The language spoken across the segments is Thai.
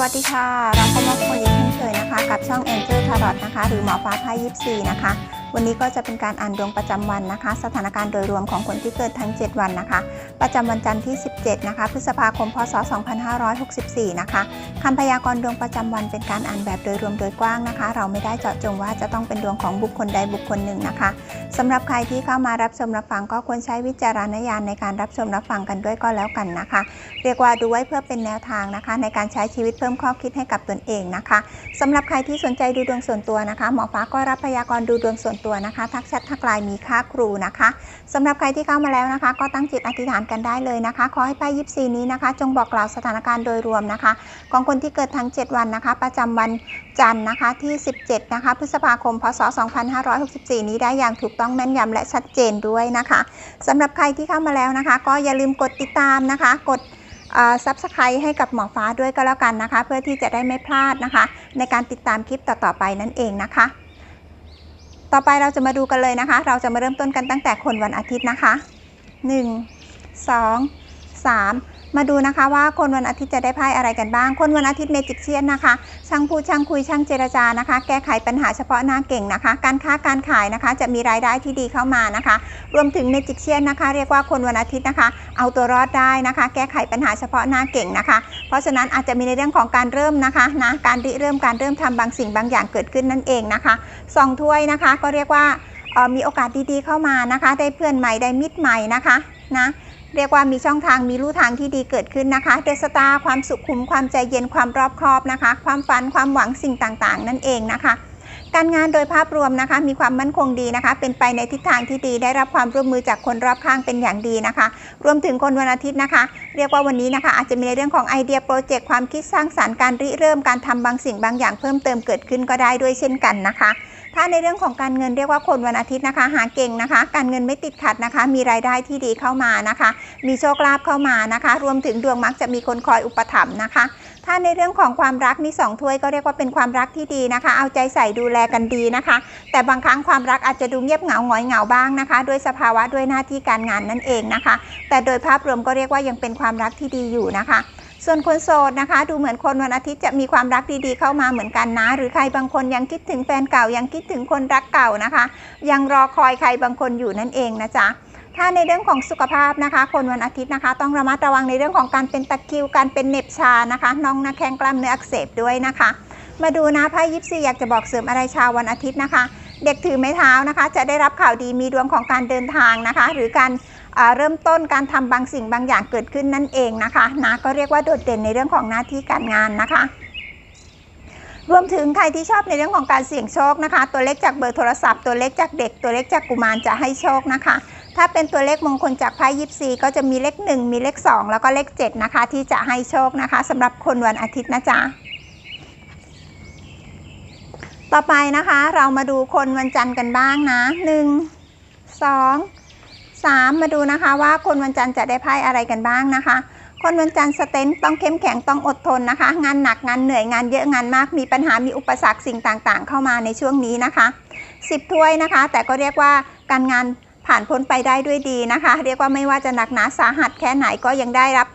วัสดีค่ะ เราก็มาคุยเช่นเคยนะคะ กับช่อง Angel Tarot นะคะ หรือหมอฟ้าไพ่ยิปซีนะคะ วันนี้ก็จะเป็นการอ่านดวงประจำวันนะคะ สถานการณ์โดยรวมของคนที่เกิดทั้ง 7 วันนะคะ ประจำวันจันทร์ที่ 17 นะคะ พฤษภาคม พศ 2564 นะคะคำพยากรณ์ดวงประจำวันเป็นการอ่านแบบโดยรวมโดยกว้างนะคะ เราไม่ได้เจาะจงว่าจะต้องเป็นดวงของบุคคลใดบุคคลหนึ่งนะคะสำหรับใครที่เข้ามารับชมรับฟังก็ควรใช้วิจารณญาณในการรับชมรับฟังกันด้วยก็แล้วกันนะคะ เรียกว่าดูไว้เพื่อเป็นแนวทางนะคะ ในการใช้ชีวิตเพิ่มข้อคิดให้กับตนเองนะคะสำหรับใครที่สนใจดูดวงส่วนตัวนะคะหมอฟ้าก็รับพยากรณ์ดูดวงส่วนตัวนะคะทักแชททักไลน์มีค่าครูนะคะสำหรับใครที่เข้ามาแล้วนะคะ ก็ตั้งจิตอธิษฐานกันได้เลยนะคะ ขอให้ไพ่ยิปซีนี้นะคะ จงบอกกล่าวสถานการณ์โดยรวมนะคะ ของคนที่เกิดทั้ง 7 วันนะคะ ประจำวันจันทร์นะคะที่ 17 นะคะ พฤษภาคม พศ 2564 นี้ได้อย่างถูกต้องแม่นยำและชัดเจนด้วยนะคะสำหรับใครที่เข้ามาแล้วนะคะ ก็อย่าลืมกดติดตามนะคะ กดซับสไครต์ให้กับหมอฟ้าด้วยก็แล้วกันนะคะ เพื่อที่จะได้ไม่พลาดนะคะ ในการติดตามคลิปต่อๆไปนั่นเองนะคะ ต่อไปเราจะมาดูกันเลยนะคะ เราจะมาเริ่มต้นกันตั้งแต่คนวันอาทิตย์นะคะ 1 2 3 มาดูนะคะว่าคนวันอาทิตย์จะได้ไพ่อะไรกันบ้าง คนวันอาทิตย์เมจิกเชียนนะคะ ช่างพูดช่างคุยช่างเจรจานะคะ แก้ไขปัญหาเฉพาะหน้าเก่งนะคะ การค้าการขายนะคะ จะมีรายได้ที่ดีเข้ามานะคะ รวมถึงเมจิกเชียนนะคะ เรียกว่าคนวันอาทิตย์นะคะ เอาตัวรอดได้นะคะ แก้ไขปัญหาเฉพาะหน้าเก่งนะคะ เพราะฉะนั้นอาจจะมีในเรื่องของการเริ่มนะคะนะการริเริ่มการเริ่มทำบางสิ่งบางอย่างเกิดขึ้นนั่นเองนะคะสองถ้วยนะคะ ก็เรียกว่ามีโอกาสดีๆเข้ามานะคะ ได้เพื่อนใหม่ได้มิตรใหม่นะคะนะ เรียกว่ามีช่องทางมีลู่ทางที่ดีเกิดขึ้นนะคะเดสตาความสุขคุมความใจเย็นความรอบคอบนะคะ ความฝันความหวังสิ่งต่างๆ นั่นเองนะคะ การงานโดยภาพรวมนะคะ มีความมั่นคงดีนะคะ เป็นไปในทิศทางที่ดีได้รับความร่วมมือจากคนรอบข้างเป็นอย่างดีนะคะ รวมถึงคนวันอาทิตย์นะคะ เรียกว่าวันนี้นะคะ อาจจะมีในเรื่องของไอเดียโปรเจกต์ความคิดสร้างสรรค์การริเริ่มการทำบางสิ่งบางอย่างเพิ่มเติมเกิดขึ้นก็ได้ด้วยเช่นกันนะคะ ถ้าในเรื่องของการเงินเรียกว่าคนวันอาทิตย์นะคะ หาเก่งนะคะ การเงินไม่ติดขัดนะคะ มีรายได้ที่ดีเข้ามานะคะ มีโชคลาภเข้ามานะคะ รวมถึงดวงมักจะมีคนคอยอุปถัมภ์นะคะ ถ้าในเรื่องของความรักมีสองถ้วยก็เรียกว่าเป็นความรักที่ดีนะคะ เอาใจใส่ดูแลกันดีนะคะ แต่บางครั้งความรักอาจจะดูเงียบเหงาหงอยเหงาบ้างนะคะ ด้วยสภาวะด้วยหน้าที่การงานนั่นเองนะคะ แต่โดยภาพรวมก็เรียกว่ายังเป็นความรักที่ดีอยู่นะคะ ส่วนคนโสดนะคะ ดูเหมือนคนวันอาทิตย์จะมีความรักดีๆเข้ามาเหมือนกันนะ หรือใครบางคนยังคิดถึงแฟนเก่ายังคิดถึงคนรักเก่านะคะ ยังรอคอยใครบางคนอยู่นั่นเองนะจ๊ะถ้าในเรื่องของสุขภาพนะคะ คนวันอาทิตย์นะคะ ต้องระมัดระวังในเรื่องของการเป็นตะคริวการเป็นเน็บชานะคะน้องหน้าแข้งกล้ามเนื้ออักเสบด้วยนะคะ มาดูนะไพ่ยิปซีอยากจะบอกเสริมอะไรชาววันอาทิตย์นะคะ เด็กถือไม้เท้านะคะ จะได้รับข่าวดีมีดวงของการเดินทางนะคะ หรือการ เริ่มต้นการทำบางสิ่งบางอย่างเกิดขึ้นนั่นเองนะคะนะก็เรียกว่าโดดเด่นในเรื่องของหน้าที่การงานนะคะรวมถึงใครที่ชอบในเรื่องของการเสี่ยงโชคนะคะ ตัวเลขจากเบอร์โทรศัพท์ตัวเลขจากเด็ก ตัวเลขจากกุมารจะให้โชคนะคะ ถ้าเป็นตัวเลขมงคลจากไพ่ยิปซีก็จะมีเลข 1 มีเลข 2 แล้วก็เลข 7 นะคะ ที่จะให้โชคนะคะสำหรับคนวันอาทิตย์นะจ๊ะต่อไปนะคะ เรามาดูคนวันจันทร์กันบ้างนะ 1 2 3 มาดูนะคะว่าคนวันจันทร์จะได้ไพ่อะไรกันบ้างนะคะ คนวันจันทร์สเตนต้องเข้มแข็งต้องอดทนนะคะ งานหนักงานเหนื่อยงานเยอะงานมากมีปัญหามีอุปสรรคสิ่งต่างๆ เข้ามาในช่วงนี้นะคะ 10 ถ้วยนะคะ แต่ก็เรียกว่าการงานผ่านพ้นไปได้ด้วยดีนะคะ เรียกว่าไม่ว่าจะหนักหนาสาหัสแค่ไหนก็ยังได้รับ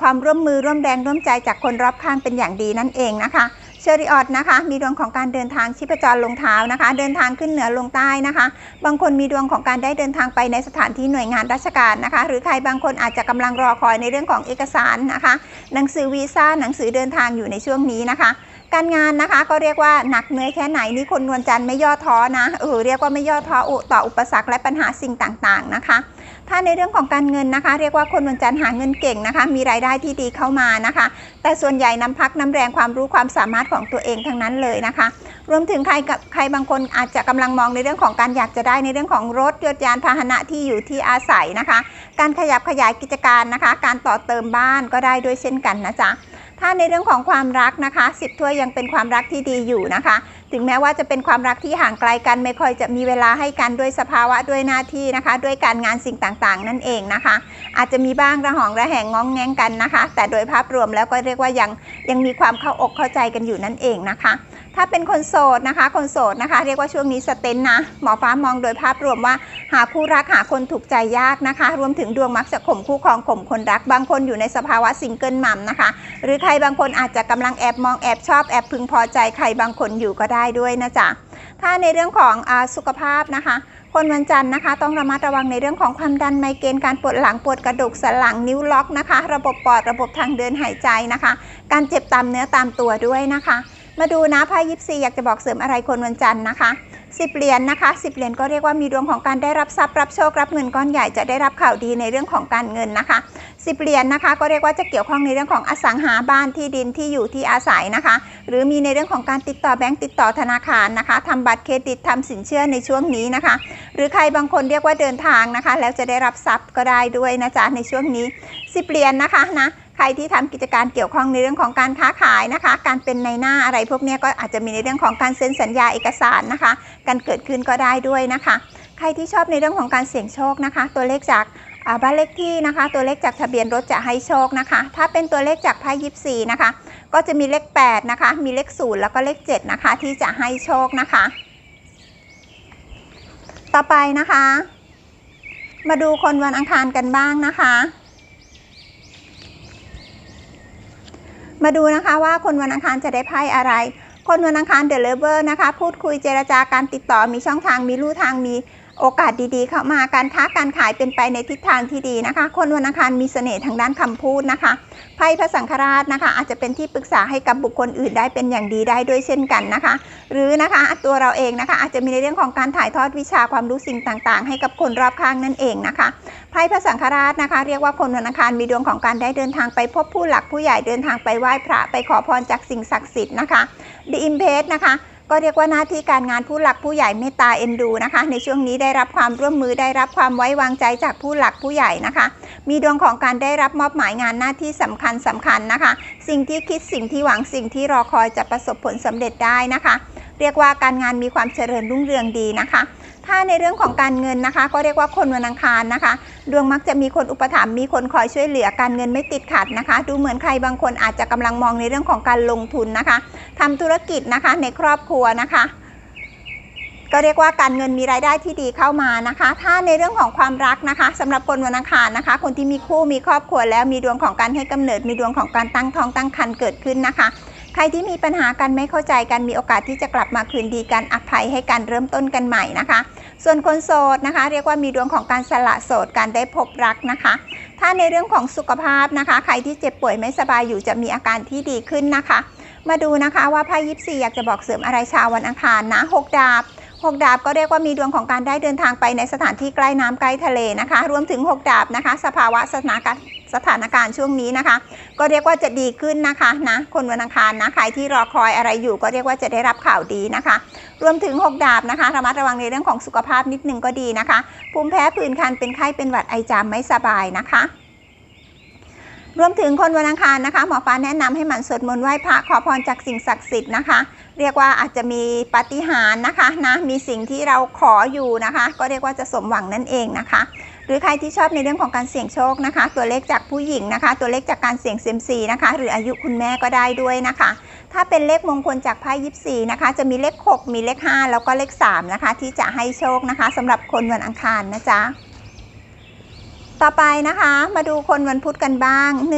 ความร่วมมือร่วมแรงร่วมใจจากคนรอบข้างเป็นอย่างดีนั่นเองนะคะ เชอริออดนะคะ มีดวงของการเดินทางชีพจรลงเท้านะคะ เดินทางขึ้นเหนือลงใต้นะคะ บางคนมีดวงของการได้เดินทางไปในสถานที่หน่วยงานราชการนะคะ หรือใครบางคนอาจจะกำลังรอคอยในเรื่องของเอกสารนะคะ หนังสือวีซ่าหนังสือเดินทางอยู่ในช่วงนี้นะคะการงานนะคะก็เรียกว่าหนักเหนื่อยแค่ไหนนี่คนนวลจันทร์ไม่ย่อท้อนะเออเรียกว่าไม่ย่อท้ออุต่ออุปสรรคและปัญหาสิ่งต่างๆนะคะ ถ้าในเรื่องของการเงินนะคะ เรียกว่าคนวันจันทร์หาเงินเก่งนะคะ มีรายได้ที่ดีเข้ามานะคะ แต่ส่วนใหญ่น้ำพักน้ำแรงความรู้ความสามารถของตัวเองทั้งนั้นเลยนะคะ รวมถึงใครกับใครบางคนอาจจะกำลังมองในเรื่องของการอยากจะได้ในเรื่องของรถยนต์ยานพาหนะที่อยู่ที่อาศัยนะคะ การขยับขยายกิจการนะคะ การต่อเติมบ้านก็ได้ด้วยเช่นกันนะจ๊ะ ถ้าในเรื่องของความรักนะคะสิบถ้วยยังเป็นความรักที่ดีอยู่นะคะ ถึงแม้ว่าจะเป็นความรักที่ห่างไกลกันไม่ค่อยจะมีเวลาให้กันด้วยสภาวะด้วยหน้าที่นะคะ ด้วยการงานสิ่งต่างๆ นั่นเองนะคะ อาจจะมีบ้างระหองระแหงง้องแงงกันนะคะ แต่โดยภาพรวมแล้วก็เรียกว่ายังยังมีความเข้าอกเข้าใจกันอยู่นั่นเองนะคะ ถ้าเป็นคนโสดนะคะ คนโสดนะคะ เรียกว่าช่วงนี้สเตนนะ หมอฟ้ามองโดยภาพรวมว่า หาคู่รักหาคนถูกใจยากนะคะ รวมถึงดวงมักจะข่มคู่ครองข่มคนรัก บางคนอยู่ในสภาวะซิงเกิลมัมนะคะ หรือใครบางคนอาจจะกำลังแอบมองแอบชอบแอบพึงพอใจใครบางคนอยู่ก็ได้ด้วยนะจ๊ะ ถ้าในเรื่องของอสุขภาพนะคะคนวันจันทร์นะคะต้องระมัดระวังในเรื่องของความดันไมเกรนการปวดหลังปวดกระดูกสันหลังนิ้วล็อกนะคะ ระบบปอดระบบทางเดินหายใจนะคะ การเจ็บตามเนื้อตามตัวด้วยนะคะ มาดูนะไพ่ยิปซีอยากจะบอกเสริมอะไรคนวันจันทร์นะคะสิบเหรียญนะคะสิบเหรียญก็เรียกว่ามีดวงของการได้รับทรัพย์รับโชครับเงินก้อนใหญ่จะได้รับข่าวดีในเรื่องของการเงินนะคะสิบเหรียญนะคะ ก็เรียกว่าจะเกี่ยวข้องในเรื่องของอสังหาบ้านที่ดินที่อยู่ที่อาศัยนะคะ หรือมีในเรื่องของการติดต่อแบงก์ติดต่อธนาคารนะคะทำบัตรเครดิตทำสินเชื่อในช่วงนี้นะคะ หรือใครบางคนเรียกว่าเดินทางนะคะ แล้วจะได้รับทรัพย์ก็ได้ด้วยนะจ๊ะในช่วงนี้สิบเหรียญนะคะนะ รที่ทำกิจการเกี่ยวข้องในเรื่องของการค้าขายนะคะ การเป็นในหน้าอะไรพวกนี้ก็อาจจะมีในเรื่องของการเซ็นสัญญาเอกสารนะคะ การเกิดขึ้นก็ได้ด้วยนะคะ ใครที่ชอบในเรื่องของการเสี่ยงโชคนะคะ ตัวเลขจากบ้านเลขที่นะคะ ตัวเลขจากทะเบียนรถจะให้โชคนะคะ ถ้าเป็นตัวเลขจากไพ่ยิปซีนะคะ ก็จะมีเลข 8 นะคะ มีเลข0แล้วก็เลข 7 นะคะ ที่จะให้โชคนะคะ ต่อไปนะคะ มาดูคนวันอังคารกันบ้างนะคะ มาดูนะคะว่าคนวันอังคารจะได้ไพ่อะไร คนวันอังคารเดอะเลเวอร์นะคะ พูดคุยเจรจาการติดต่อมีช่องทางมีลู่ทางมี โอกาสดีๆ เข้ามาการค้าการขายเป็นไปในทิศทางที่ดีนะคะ คนวันอังคารมีเสน่ห์ทางด้านคำพูดนะคะไพ่พระสังฆราชนะคะ อาจจะเป็นที่ปรึกษาให้กับบุคคลอื่นได้เป็นอย่างดีได้ด้วยเช่นกันนะคะ หรือนะคะตัวเราเองนะคะ อาจจะมีในเรื่องของการถ่ายทอดวิชาความรู้สิ่งต่างๆ ให้กับคนรอบข้างนั่นเองนะคะไพ่พระสังฆราชนะคะ เรียกว่าคนวันอังคารมีดวงของการได้เดินทางไปพบผู้หลักผู้ใหญ่เดินทางไปไหว้พระไปขอพรจากสิ่งศักดิ์สิทธิ์นะคะ The Impact นะคะ ก็เรียกว่าหน้าที่การงานผู้หลักผู้ใหญ่เมตตาเอ็นดูนะคะ ในช่วงนี้ได้รับความร่วมมือได้รับความไว้วางใจจากผู้หลักผู้ใหญ่นะคะ มีดวงของการได้รับมอบหมายงานหน้าที่สำคัญสำคัญนะคะ สิ่งที่คิดสิ่งที่หวังสิ่งที่รอคอยจะประสบผลสำเร็จได้นะคะ เรียกว่าการงานมีความเจริญรุ่งเรืองดีนะคะ ถ้าในเรื่องของการเงินนะคะ ก็เรียกว่าคนวันอังคารนะคะ ดวงมักจะมีคนอุปถัมภ์มีคนคอยช่วยเหลือการเงินไม่ติดขัดนะคะ ดูเหมือนใครบางคนอาจจะกำลังมองในเรื่องของการลงทุนนะคะทำธุรกิจนะคะในครอบครัวนะคะก็เรียกว่าการเงินมีรายได้ที่ดีเข้ามานะคะ ถ้าในเรื่องของความรักนะคะสำหรับคนวันอังคารนะคะ คนที่มีคู่มีครอบครัวแล้วมีดวงของการให้กำเนิดมีดวงของการตั้งท้องตั้งครรภ์เกิดขึ้นนะคะ ใครที่มีปัญหากันไม่เข้าใจกันมีโอกาสที่จะกลับมาคืนดีกันอภัยให้กันเริ่มต้นกันใหม่นะคะ ส่วนคนโสดนะคะ เรียกว่ามีดวงของการสละโสดการได้พบรักนะคะ ถ้าในเรื่องของสุขภาพนะคะ ใครที่เจ็บป่วยไม่สบายอยู่จะมีอาการที่ดีขึ้นนะคะ มาดูนะคะว่าไพ่ยิปซีอยากจะบอกเสริมอะไรชาววันอังคารนะหกดาบหกดาบก็เรียกว่ามีดวงของการได้เดินทางไปในสถานที่ใกล้น้ำใกล้ทะเลนะคะ รวมถึงหกดาบนะคะ สภาวะสถานการณ์ สถานการณ์ช่วงนี้นะคะ ก็เรียกว่าจะดีขึ้นนะคะนะคนวันอังคารนะใครที่รอคอยอะไรอยู่ ก็เรียกว่าจะได้รับข่าวดีนะคะ รวมถึง 6 ดาบนะคะระมัดระวังในเรื่องของสุขภาพนิดนึงก็ดีนะคะภูมิแพ้ผื่นคันเป็นไข้เป็นหวัดไอจามไม่สบายนะคะรวมถึงคนวันอังคารนะคะหมอฟ้าแนะนำให้หมั่นสวดมนต์ไหว้พระขอพรจากสิ่งศักดิ์สิทธิ์นะคะ เรียกว่าอาจจะมีปาฏิหาริย์นะคะนะมีสิ่งที่เราขออยู่นะคะ ก็เรียกว่าจะสมหวังนั่นเองนะคะ รือใครที่ชอบในเรื่องของการเสี่ยงโชคนะคะ ตัวเลขจากผู้หญิงนะคะ ตัวเลขจากการเสี่ยงเซยมซีนะคะ หรืออายุคุณแม่ก็ได้ด้วยนะคะ ถ้าเป็นเลขมงคลจากไพ่ยิปซีนะคะ จะมีเลข 6 มีเลข 5 แล้วก็เลข 3 นะคะ ที่จะให้โชคนะคะสำหรับคนวันอังคารนะจ๊ะต่อไปนะคะ มาดูคนวันพุธกันบ้าง 1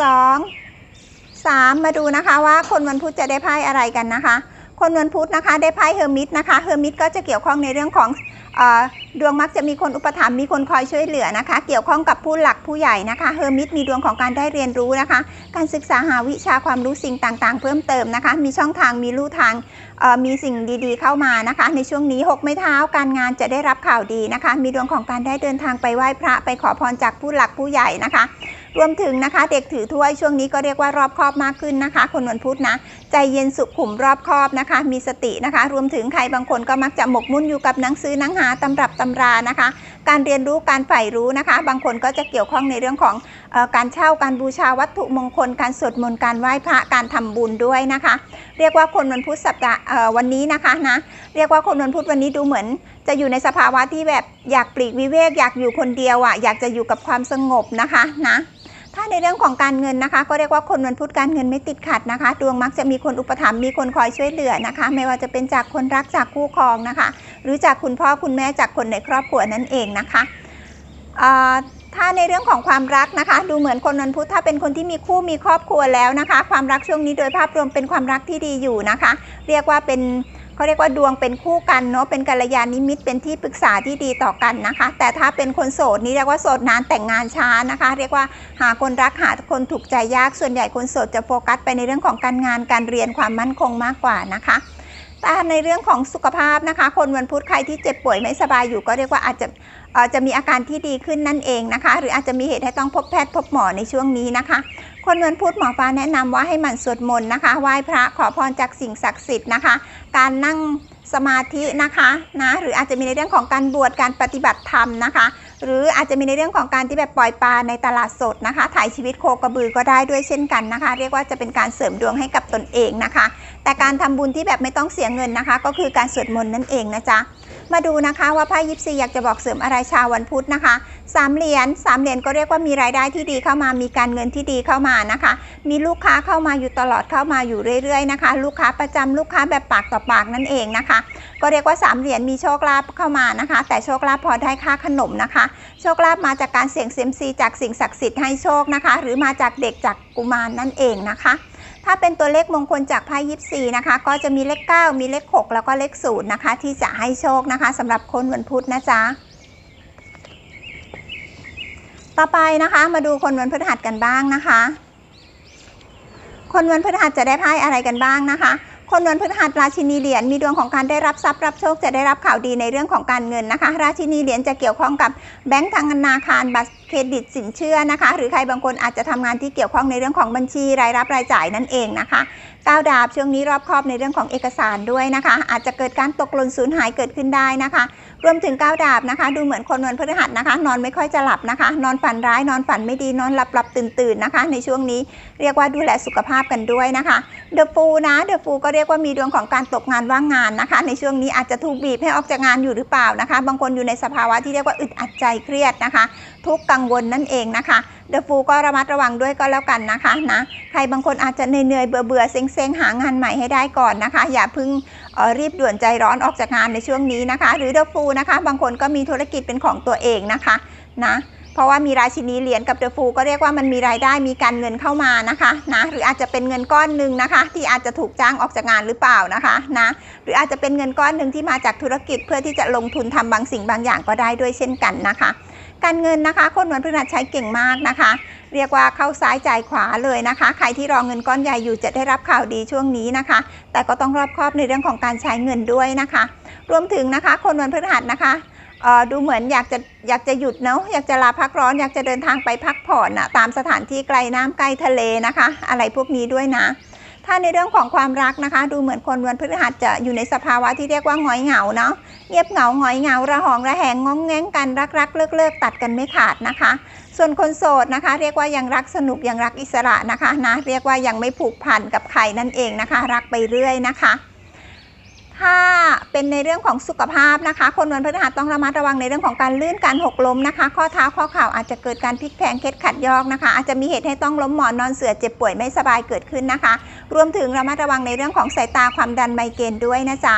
2 3 มาดูนะคะว่าคนวันพุธจะได้ไพ่อะไรกันนะคะ คนวันพุธนะคะ ได้ไพ่เฮอร์มิตนะคะเฮอร์มิตก็จะเกี่ยวข้องในเรื่องของดวงมักจะมีคนอุปถัมภ์มีคนคอยช่วยเหลือนะคะ เกี่ยวข้องกับผู้หลักผู้ใหญ่นะคะเฮอร์มิตมีดวงของการได้เรียนรู้นะคะ การศึกษาหาวิชาความรู้สิ่งต่างๆ เพิ่มเติมนะคะ มีช่องทางมีลู่ทางมีสิ่งดีๆ เข้ามานะคะ ในช่วงนี้หกไม้เท้าการงานจะได้รับข่าวดีนะคะ มีดวงของการได้เดินทางไปไหว้พระไปขอพรจากผู้หลักผู้ใหญ่นะคะ รวมถึงนะคะ เด็กถือถ้วยช่วงนี้ก็เรียกว่ารอบคอบมากขึ้นนะคะ คนวันพุธนะ ใจเย็นสุขุมรอบคอบนะคะ มีสตินะคะ รวมถึงใครบางคนก็มักจะหมกมุ่นอยู่กับหนังสือหนังหาตำรับตำรานะคะ การเรียนรู้การใฝ่รู้นะคะ บางคนก็จะเกี่ยวข้องในเรื่องของออการเช่าการบูชาวัตถุมงคล การสวดมนต์การไหว้พระการทำบุญด้วยนะคะ เรียกว่าคนวันพุธสัปดาห์วันนี้นะคะนะเรียกว่าคนวันพุธวันนี้ดูเหมือน จะอยู่ในสภาวะที่แบบอยากปลีกวิเวกอยากอยู่คนเดียวอะอยากจะอยู่กับความสงบนะคะนะ ถ้าในเรื่องของการเงินนะคะ ก็เรียกว่าคนวันพุธการเงินไม่ติดขัดนะคะ ดวงมักจะมีคนอุปถัมภ์มีคนคอยช่วยเหลือนะคะ ไม่ว่าจะเป็นจากคนรักจากคู่ครองนะคะ หรือจากคุณพ่อคุณแม่จากคนในครอบครัวนั่นเองนะคะเอ่อถ้าในเรื่องของความรักนะคะ ดูเหมือนคนวันพุธถ้าเป็นคนที่มีคู่มีครอบครัวแล้วนะคะ ความรักช่วงนี้โดยภาพรวมเป็นความรักที่ดีอยู่นะคะ เรียกว่าเป็น เขาเรียกว่าดวงเป็นคู่กันเนาะเป็นกัลยาณมิตรเป็นที่ปรึกษาที่ดีต่อกันนะคะ แต่ถ้าเป็นคนโสดนี่เรียกว่าโสดนานแต่งงานช้านะคะ เรียกว่าหาคนรักหาคนถูกใจยากส่วนใหญ่คนโสดจะโฟกัสไปในเรื่องของการงานการเรียนความมั่นคงมากกว่านะคะ แต่ในเรื่องของสุขภาพนะคะ คนวันพุธใครที่เจ็บป่วยไม่สบายอยู่ ก็เรียกว่าอาจจะอ่อจะมีอาการที่ดีขึ้นนั่นเองนะคะ หรืออาจจะมีเหตุให้ต้องพบแพทย์พบหมอในช่วงนี้นะคะ คนวันพุธหมอฟ้าแนะนำว่าให้หมั่นสวดมนต์นะคะไหว้พระขอพรจากสิ่งศักดิ์สิทธิ์นะคะ การนั่งสมาธินะคะนะหรืออาจจะมีในเรื่องของการบวชการปฏิบัติธรรมนะคะ หรืออาจจะมีในเรื่องของการที่แบบปล่อยปลาในตลาดสดนะคะ ถ่ายชีวิตโคกระบือก็ได้ด้วยเช่นกันนะคะ เรียกว่าจะเป็นการเสริมดวงให้กับตนเองนะคะ แต่การทำบุญที่แบบไม่ต้องเสียเงินนะคะ ก็คือการสวดมนต์นั่นเองนะจ๊ะ มาดูนะคะว่าไพ่ยิปซีอยากจะบอกเสริมอะไรชาววันพุธนะคะสามเหรียญสามเหรียญก็เรียกว่ามีรายได้ที่ดีเข้ามามีการเงินที่ดีเข้ามานะคะ มีลูกค้าเข้ามาอยู่ตลอดเข้ามาอยู่เรื่อยๆนะคะ ลูกค้าประจำลูกค้าแบบปากต่อปากนั่นเองนะคะ ก็เรียกว่าสามเหรียญมีโชคลาภเข้ามานะคะ แต่โชคลาภพอได้ค่าขนมนะคะ โชคลาภมาจากการเสี่ยงเซียมซีจากสิ่งศักดิ์สิทธิ์ให้โชคนะคะ หรือมาจากเด็กจากกุมารนั่นเองนะคะ ถ้าเป็นตัวเลขมงคลจากไพ่ยิปซีนะคะ ก็จะมีเลข 9 มีเลข 6 แล้วก็เลข0นะคะ ที่จะให้โชคนะคะสำหรับคนวันพุธนะจ๊ะต่อไปนะคะมาดูคนวันพฤหัสกันบ้างนะคะ คนวันพฤหัสจะได้ไพ่อะไรกันบ้างนะคะคนวันพฤหัสราชินีเหรียญมีดวงของการได้รับทรัพย์รับโชคจะได้รับข่าวดีในเรื่องของการเงินนะคะ ราชินีเหรียญจะเกี่ยวข้องกับแบงก์ทางธนาคารบัตร เครดิตสินเชื่อนะคะ หรือใครบางคนอาจจะทำงานที่เกี่ยวข้องในเรื่องของบัญชีรายรับรายจ่ายนั่นเองนะคะก้าวดาบช่วงนี้รอบคอบในเรื่องของเอกสารด้วยนะคะ อาจจะเกิดการตกหล่นสูญหายเกิดขึ้นได้นะคะ รวมถึงก้าวดาบนะคะ ดูเหมือนคนวันพฤหัสนะคะ นอนไม่ค่อยจะหลับนะคะ นอนฝันร้ายนอนฝันไม่ดีนอนหลับหลับตื่นตื่นนะคะ ในช่วงนี้เรียกว่าดูแลสุขภาพกันด้วยนะคะ เดอะฟูนะเดอะฟูก็เรียกว่ามีดวงของการตกงานว่างงานนะคะ ในช่วงนี้อาจจะถูกบีบให้ออกจากงานอยู่หรือเปล่านะคะ บางคนอยู่ในสภาวะที่เรียกว่าอึดอัดใจเครียดนะคะทุกกังวลนั่นเองนะคะเดอะฟูก็ระมัดระวังด้วยก็แล้วกันนะคะนะใครบางคนอาจจะเหนื่อยเบื่อเบื่อเซ็งหางานใหม่ให้ได้ก่อนนะคะ อย่าเพึ่งออรีบด่วนใจร้อนออกจากงานในช่วงนี้นะคะ หรือเดอะฟูนะคะ บางคนก็มีธุรกิจเป็นของตัวเองนะคะนะเพราะว่ามีราชินีเหรียญกับเดอะฟูก็เรียกว่ามันมีรายได้มีการเงินเข้ามานะคะนะหรืออาจจะเป็นเงินก้อนหนึ่งนะคะ ที่อาจจะถูกจ้างออกจากงานหรือเปล่านะคะนะหรืออาจจะเป็นเงินก้อนหนึ่งที่มาจากธุรกิจเพื่อที่จะลงทุนทำบางสิ่งบางอย่างก็ได้ด้วยเช่นกันนะคะ การเงินนะคะคนวันพฤหัสใช้เก่งมากนะคะ เรียกว่าเข้าซ้ายจ่ายขวาเลยนะคะ ใครที่รอเงินก้อนใหญ่อยู่จะได้รับข่าวดีช่วงนี้นะคะ แต่ก็ต้องรอบคอบในเรื่องของการใช้เงินด้วยนะคะ รวมถึงนะคะ คนวันพฤหัสนะคะดูเหมือนอยากจะอยากจะหยุดเนาะอยากจะลาพักร้อนอยากจะเดินทางไปพักผ่อนนะตามสถานที่ไกลน้ำใกล้ทะเลนะคะ อะไรพวกนี้ด้วยนะ ถ้าในเรื่องของความรักนะคะ ดูเหมือนคนวันพฤหัสจะอยู่ในสภาวะที่เรียกว่าหงอยเหงาเนาะเงียบเหงาหงอยเหงาระหองระแหงง้องแง้งกันรักรักเลิกเลิกตัดกันไม่ขาดนะคะ ส่วนคนโสดนะคะ เรียกว่ายังรักสนุกยังรักอิสระนะคะนะเรียกว่ายังไม่ผูกพันกับใครนั่นเองนะคะ รักไปเรื่อยนะคะ ถ้าเป็นในเรื่องของสุขภาพนะคะ คนวันพฤหัสต้องระมัดระวังในเรื่องของการลื่นการหกล้มนะคะ ข้อเท้าข้อเข่าอาจจะเกิดการพลิกแพลงเคล็ดขัดยอกนะคะ อาจจะมีเหตุให้ต้องล้มหมอนนอนเสือเจ็บป่วยไม่สบายเกิดขึ้นนะคะ รวมถึงระมัดระวังในเรื่องของสายตาความดันไมเกรนด้วยนะจ๊ะ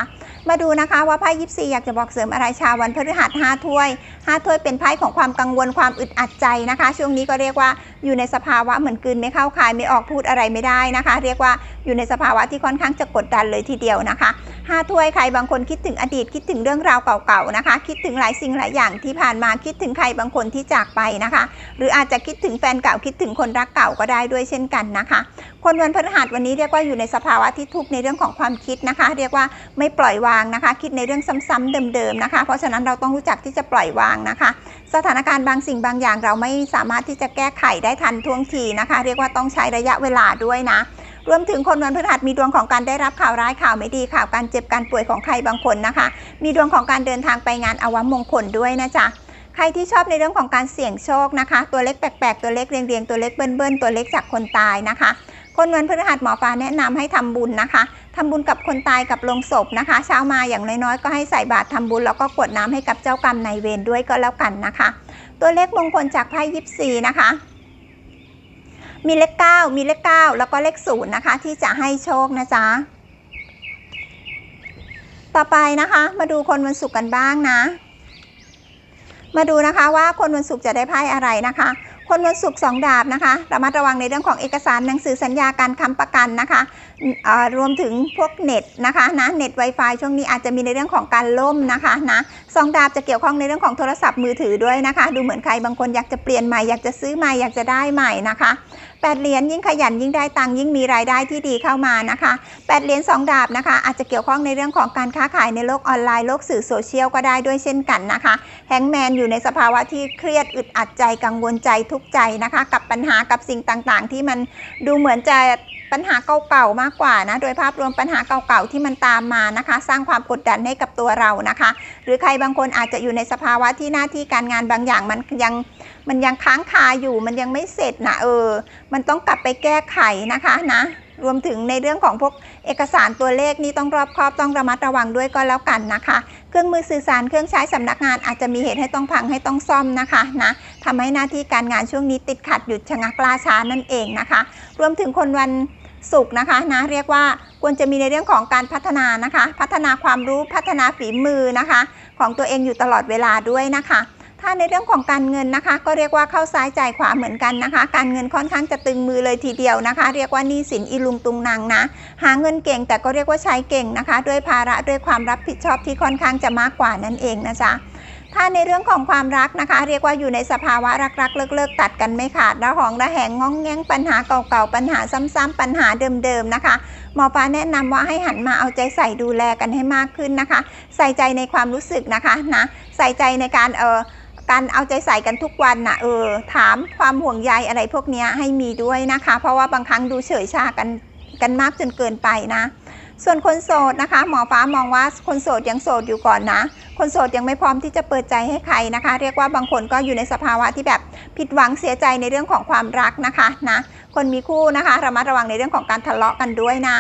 มาดูนะคะว่าไพ่ยิปซีอยากจะบอกเสริมอะไรชาววันพฤหัสห้าถ้วยห้าถ้วยเป็นไพ่ของความกังวลความอึดอัดใจนะคะ ช่วงนี้ก็เรียกว่าอยู่ในสภาวะเหมือนกืนไม่เข้าคายไม่ออกพูดอะไรไม่ได้นะคะ เรียกว่าอยู่ในสภาวะที่ค่อนข้างจะกดดันเลยทีเดียวนะคะห้าถ้วยใครบางคนคิดถึงอดีตคิดถึงเรื่องราวเก่าๆนะคะ คิดถึงหลายสิ่งหลายอย่างที่ผ่านมาคิดถึงใครบางคนที่จากไปนะคะ หรืออาจจะคิดถึงแฟนเก่าคิดถึงคนรักเก่าก็ได้ด้วยเช่นกันนะคะ คนวันพฤหัสวันนี้เรียกว่าอยู่ในสภาวะที่ทุกข์ในเรื่องของความคิดนะคะ เรียกว่าไม่ปล่อยวางนะคะ คิดในเรื่องซ้ำๆเดิมๆนะคะ เพราะฉะนั้นเราต้องรู้จักที่จะปล่อยวางนะคะ สถานการณ์บางสิ่งบางอย่างเราไม่สามารถที่จะแก้ไขได้ทันท่วงทีนะคะ เรียกว่าต้องใช้ระยะเวลาด้วยนะรวมถึงคนวันพฤหัสมีดวงของการได้รับข่าวร้ายข่าวไม่ดีข่าวการเจ็บการป่วยของใครบางคนนะคะ มีดวงของการเดินทางไปงานอวมงคลด้วยนะจ๊ะใครที่ชอบในเรื่องของการเสี่ยงโชคนะคะ ตัวเล็กแปลกๆ ตัวเล็กเรียงๆ ตัวเล็กเบิ้ลๆตัวเล็กจากคนตายนะคะ คนวันพฤหัสหมอฟ้าแนะนำให้ทำบุญนะคะทำบุญกับคนตายกับลงศพนะคะ เช้ามาอย่างน้อยๆก็ให้ใส่บาตรทำบุญแล้วก็กวดน้ำให้กับเจ้ากรรมนายเวรด้วยก็แล้วกันนะคะ ตัวเลขมงคลจากไพ่ยิปซีนะคะ มีเลข9มีเลข9แล้วก็เลข0นะคะ ที่จะให้โชคนะจ๊ะต่อไปนะคะ มาดูคนวันศุกร์กันบ้างนะ มาดูนะคะว่าคนวันศุกร์จะได้ไพ่อะไรนะคะ คนวันสุกสองดาบนะคะระมัดระวังในเรื่องของเอกสารหนังสือสัญญาการค้ำประกันนะคะ รวมถึงพวกเน็ตนะคะนะเน็ต Wi-Fi ช่วงนี้อาจจะมีในเรื่องของการล่มนะคะนะสองดาบจะเกี่ยวข้องในเรื่องของโทรศัพท์มือถือด้วยนะคะ ดูเหมือนใครบางคนอยากจะเปลี่ยนใหม่อยากจะซื้อใหม่อยากจะได้ใหม่นะคะแปดเหรียญยิ่งขยันยิ่งได้ตังยิ่งมีรายได้ที่ดีเข้ามานะคะแปดเหรียญสองดาบนะคะ อาจจะเกี่ยวข้องในเรื่องของการค้าขายในโลกออนไลน์โลกสื่อโซเชียลก็ได้ด้วยเช่นกันนะคะแฮงแมนอยู่ในสภาวะที่เครียดอึดอัดใจกังวลใจทุกใจนะคะ กับปัญหากับสิ่งต่างๆ ที่มันดูเหมือนจะ ปัญหาเก่าๆมากกว่านะ โดยภาพรวมปัญหาเก่าๆที่มันตามมานะคะ สร้างความกดดันให้กับตัวเรานะคะ หรือใครบางคนอาจจะอยู่ในสภาวะที่หน้าที่การงานบางอย่างมันยังมันยังค้างคาอยู่ มันยังไม่เสร็จนะเออ มันต้องกลับไปแก้ไขนะคะนะรวมถึงในเรื่องของพวกเอกสารตัวเลขนี่ต้องรอบคอบต้องระมัดระวังด้วยก็แล้วกันนะคะ เครื่องมือสื่อสารเครื่องใช้สำนักงานอาจจะมีเหตุให้ต้องพังให้ต้องซ่อมนะคะนะทำให้หน้าที่การงานช่วงนี้ติดขัดหยุดชะงักล่าช้านั่นเองนะคะ รวมถึงคนวัน ศุกนะคะนะเรียกว่าควรจะมีในเรื่องของการพัฒนานะคะ พัฒนาความรู้พัฒนาฝีมือนะคะ ของตัวเองอยู่ตลอดเวลาด้วยนะคะ ถ้าในเรื่องของการเงินนะคะ ก็เรียกว่าเข้าซ้ายจ่ายขวาเหมือนกันนะคะ การเงินค่อนข้างจะตึงมือเลยทีเดียวนะคะ เรียกว่านี้สินอีลุงตุงนางนะ หาเงินเก่งแต่ก็เรียกว่าใช้เก่งนะคะ ด้วยภาระด้วยความรับผิดชอบที่ค่อนข้างจะมากกว่านั่นเองนะจ๊ะ ถ้าในเรื่องของความรักนะคะ เรียกว่าอยู่ในสภาวะรักๆ เลิกๆ ตัดกันไม่ขาดระหองระแหงง้องแง้งปัญหาเก่าๆ ปัญหาซ้ำๆปัญหาเดิมๆนะคะหมอฟ้าแนะนำว่าให้หันมาเอาใจใส่ดูแลกันให้มากขึ้นนะคะ ใส่ใจในความรู้สึกนะคะนะใส่ใจในการเออการเอาใจใส่กันทุกวันนะเออถามความห่วงใยอะไรพวกนี้ให้มีด้วยนะคะ เพราะว่าบางครั้งดูเฉยชากันกันมากจนเกินไปนะ ส่วนคนโสดนะคะ หมอฟ้ามองว่าคนโสดยังโสดอยู่ก่อนนะ คนโสดยังไม่พร้อมที่จะเปิดใจให้ใครนะคะ เรียกว่าบางคนก็อยู่ในสภาวะที่แบบผิดหวังเสียใจในเรื่องของความรักนะคะนะคนมีคู่นะคะระมัดระวังในเรื่องของการทะเลาะกันด้วยนะ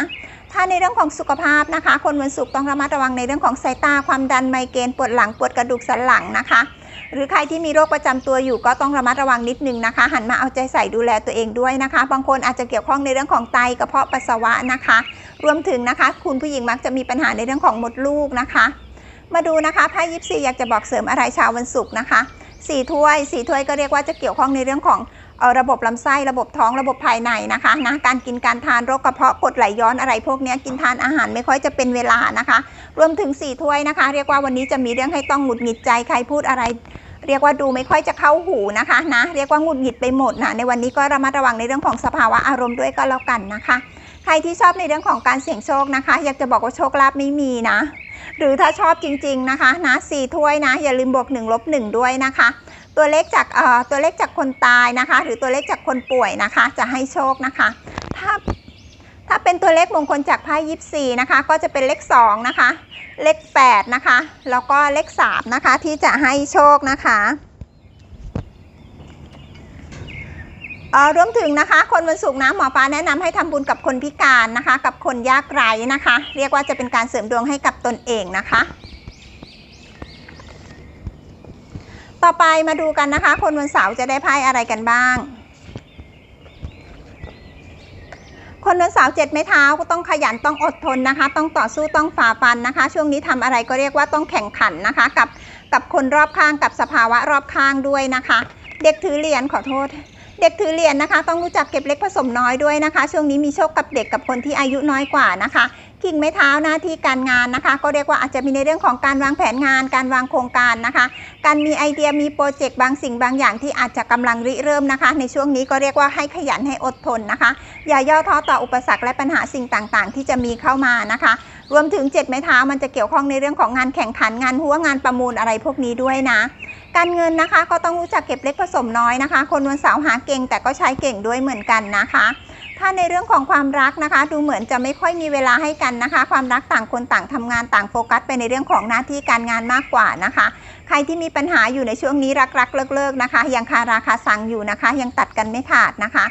ถ้าในเรื่องของสุขภาพนะคะ คนวันศุกร์ต้องระมัดระวังในเรื่องของสายตาความดันไมเกรนปวดหลังปวดกระดูกสันหลังนะคะ หรือใครที่มีโรคประจำตัวอยู่ก็ต้องระมัดระวังนิดนึงนะคะ หันมาเอาใจใส่ดูแลตัวเองด้วยนะคะ บางคนอาจจะเกี่ยวข้องในเรื่องของไตกระเพาะปัสสาวะนะคะ รวมถึงนะคะ คุณผู้หญิงมักจะมีปัญหาในเรื่องของมดลูกนะคะ มาดูนะคะไพ่ยิปซีอยากจะบอกเสริมอะไรชาววันศุกร์นะคะสี่ถ้วยสี่ถ้วยก็เรียกว่าจะเกี่ยวข้องในเรื่องของออระบบลำไส้ระบบท้องระบบภายในนะคะนะการกินการทานโรคกระเพาะกดไหลย้อนอะไรพวกนี้กินทานอาหารไม่ค่อยจะเป็นเวลานะคะ รวมถึงสี่ถ้วยนะคะ เรียกว่าวันนี้จะมีเรื่องให้ต้องหงุดหงิดใจใครพูดอะไร เรียกว่าดูไม่ค่อยจะเข้าหูนะคะนะเรียกว่าหงุดหงิดไปหมดนะในวันนี้ก็ระมัดระวังในเรื่องของสภาวะอารมณ์ด้วยก็แล้วกันนะคะ ใครที่ชอบในเรื่องของการเสี่ยงโชคนะคะ อยากจะบอกว่าโชคลาภไม่มีนะ หรือถ้าชอบจริงๆนะคะนะสี่ถ้วยนะ อย่าลืมบวก1ลบ1ด้วยนะคะ ตัวเลขจากเอ่อตัวเลขจากคนตายนะคะ หรือตัวเลขจากคนป่วยนะคะ จะให้โชคนะคะ ถ้าถ้าเป็นตัวเลขมงคลจากไพ่ยิปซีนะคะ ก็จะเป็นเลข2นะคะ เลข8นะคะ แล้วก็เลข3นะคะที่จะให้โชคนะคะ เอ่อ รวมถึงนะคะ คนวันศุกร์นะหมอฟ้าแนะนำให้ทำบุญกับคนพิการนะคะ กับคนยากไร้นะคะ เรียกว่าจะเป็นการเสริมดวงให้กับตนเองนะคะ ต่อไปมาดูกันนะคะ คนวันเสาร์จะได้ไพ่อะไรกันบ้าง คนวันเสาร์เจ็ดไม้เท้าก็ต้องขยันต้องอดทนนะคะ ต้องต่อสู้ต้องฝ่าฟันนะคะ ช่วงนี้ทำอะไรก็เรียกว่าต้องแข่งขันนะคะ กับกับคนรอบข้างกับสภาวะรอบข้างด้วยนะคะ เด็กถือเหรียญขอโทษ เด็กถือเหรียญนะคะ ต้องรู้จักเก็บเล็กผสมน้อยด้วยนะคะ ช่วงนี้มีโชคกับเด็กกับคนที่อายุน้อยกว่านะคะกิ่งไม้เท้าหน้าที่การงานนะคะ ก็เรียกว่าอาจจะมีในเรื่องของการวางแผนงาน การวางโครงการนะคะ การมีไอเดียมีโปรเจกต์บางสิ่งบางอย่างที่อาจจะกำลังริเริ่มนะคะ ในช่วงนี้ก็เรียกว่าให้ขยันให้อดทนนะคะ อย่าย่อท้อต่ออุปสรรคและปัญหาสิ่งต่างๆ ที่จะมีเข้ามานะคะ รวมถึงเจ็ดไม้เท้ามันจะเกี่ยวข้องในเรื่องของงานแข่งขันงานหัวงานประมูลอะไรพวกนี้ด้วยนะ การเงินนะคะก็ต้องรู้จักเก็บเล็กผสมน้อยนะคะ คนวันเสาร์หาเก่งแต่ก็ใช้เก่งด้วยเหมือนกันนะคะ ถ้าในเรื่องของความรักนะคะ ดูเหมือนจะไม่ค่อยมีเวลาให้กันนะคะ ความรักต่างคนต่างทำงานต่างโฟกัสไปในเรื่องของหน้าที่การงานมากกว่านะคะ ใครที่มีปัญหาอยู่ในช่วงนี้รักๆเลิกๆนะคะ ยังคาราคาซังอยู่นะคะ ยังตัดกันไม่ขาดนะคะ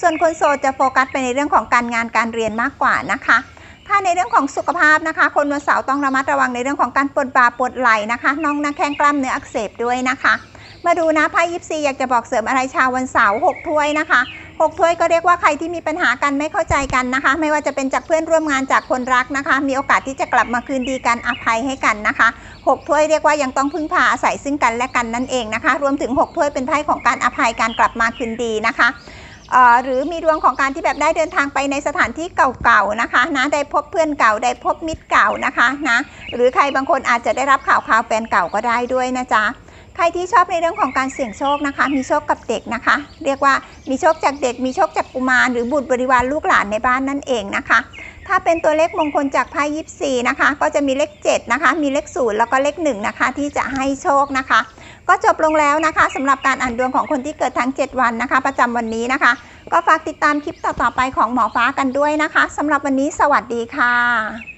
ส่วนคนโสดจะโฟกัสไปในเรื่องของการงานการเรียนมากกว่านะคะ ถ้าในเรื่องของสุขภาพนะคะ คนวันเสาร์ต้องระมัดระวังในเรื่องของการปวดบ่าปวดไหล่นะคะน่องน้าแข้งกล้ามเนื้ออักเสบด้วยนะคะ มาดูนะไพ่ยิปซีอยากจะบอกเสริมอะไรชาววันเสาร์หกถ้วยนะคะหกถ้วยก็เรียกว่าใครที่มีปัญหากันไม่เข้าใจกันนะคะ ไม่ว่าจะเป็นจากเพื่อนร่วมงานจากคนรักนะคะ มีโอกาสที่จะกลับมาคืนดีกันอภัยให้กันนะคะหกถ้วยเรียกว่ายังต้องพึ่งพาอาศัยซึ่งกันและกันนั่นเองนะคะ รวมถึงหกถ้วยเป็นไพ่ของการอภัยการกลับมาคืนดีนะคะ หรือมีดวงของการที่แบบได้เดินทางไปในสถานที่เก่าๆนะคะนะได้พบเพื่อนเก่าได้พบมิตรเก่านะคะนะหรือใครบางคนอาจจะได้รับข่าวข่าวแฟนเก่าก็ได้ด้วยนะจ๊ะใครที่ชอบในเรื่องของการเสี่ยงโชคนะคะ มีโชคกับเด็กนะคะ เรียกว่ามีโชคจากเด็ก มีโชคจากกุมารหรือบุตรบริวารลูกหลานในบ้านนั่นเองนะคะ ถ้าเป็นตัวเลขมงคลจากไพ่ยิปซีนะคะ ก็จะมีเลข7นะคะ มีเลข0แล้วก็เลข1นะคะที่จะให้โชคนะคะ ก็จบลงแล้วนะคะสำหรับการอ่านดวงของคนที่เกิดทั้ง 7 วันนะคะ ประจำวันนี้นะคะ ก็ฝากติดตามคลิปต่อๆไปของหมอฟ้ากันด้วยนะคะสำหรับวันนี้สวัสดีค่ะ